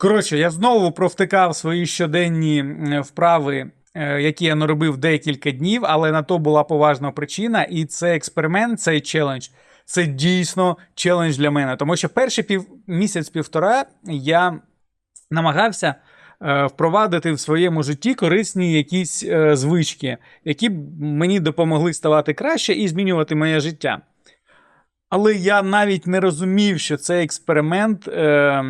Коротше, я знову провтикав свої щоденні вправи, е, які я наробив декілька днів, але на то була поважна причина. І цей експеримент, цей челендж, це дійсно челендж для мене. Тому що перший пів місяць-півтора я намагався е, впровадити в своєму житті корисні якісь е, звички, які б мені допомогли ставати краще і змінювати моє життя. Але я навіть не розумів, що цей експеримент е,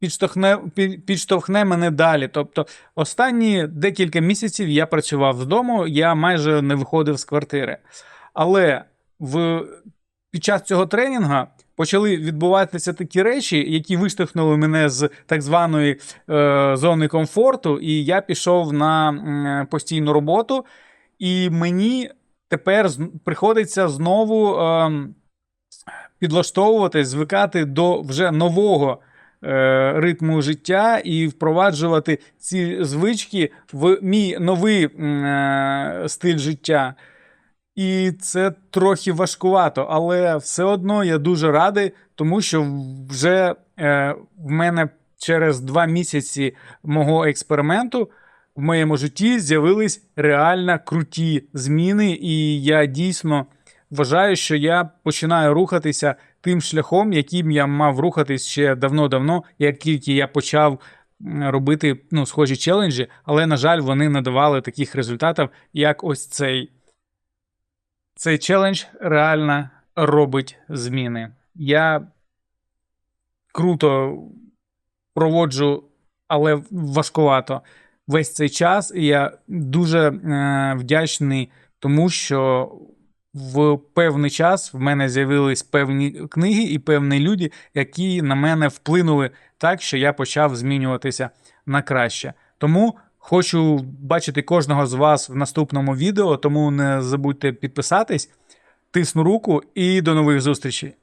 підштовхне, під- підштовхне мене далі. Тобто, останні декілька місяців я працював з дому, я майже не виходив з квартири. Але в, під час цього тренінгу почали відбуватися такі речі, які виштовхнули мене з так званої е, зони комфорту, і я пішов на м, постійну роботу, і мені тепер приходиться знову. ем, підлаштовуватись, звикати до вже нового е, ритму життя і впроваджувати ці звички в мій новий е, стиль життя. І це трохи важкувато, але все одно я дуже радий, тому що вже е, в мене через два місяці мого експерименту в моєму житті з'явились реально круті зміни, і я дійсно вважаю, що я починаю рухатися тим шляхом, яким я мав рухатись ще давно-давно, як тільки я почав робити ну, схожі челенджі, але, на жаль, вони не давали таких результатів, як ось цей. Цей челендж реально робить зміни. Я круто проводжу, але важкувато весь цей час. І я дуже е, вдячний тому, що в певний час в мене з'явились певні книги і певні люди, які на мене вплинули так, що я почав змінюватися на краще. Тому хочу бачити кожного з вас в наступному відео, тому не забудьте підписатись, тисну руку і до нових зустрічей.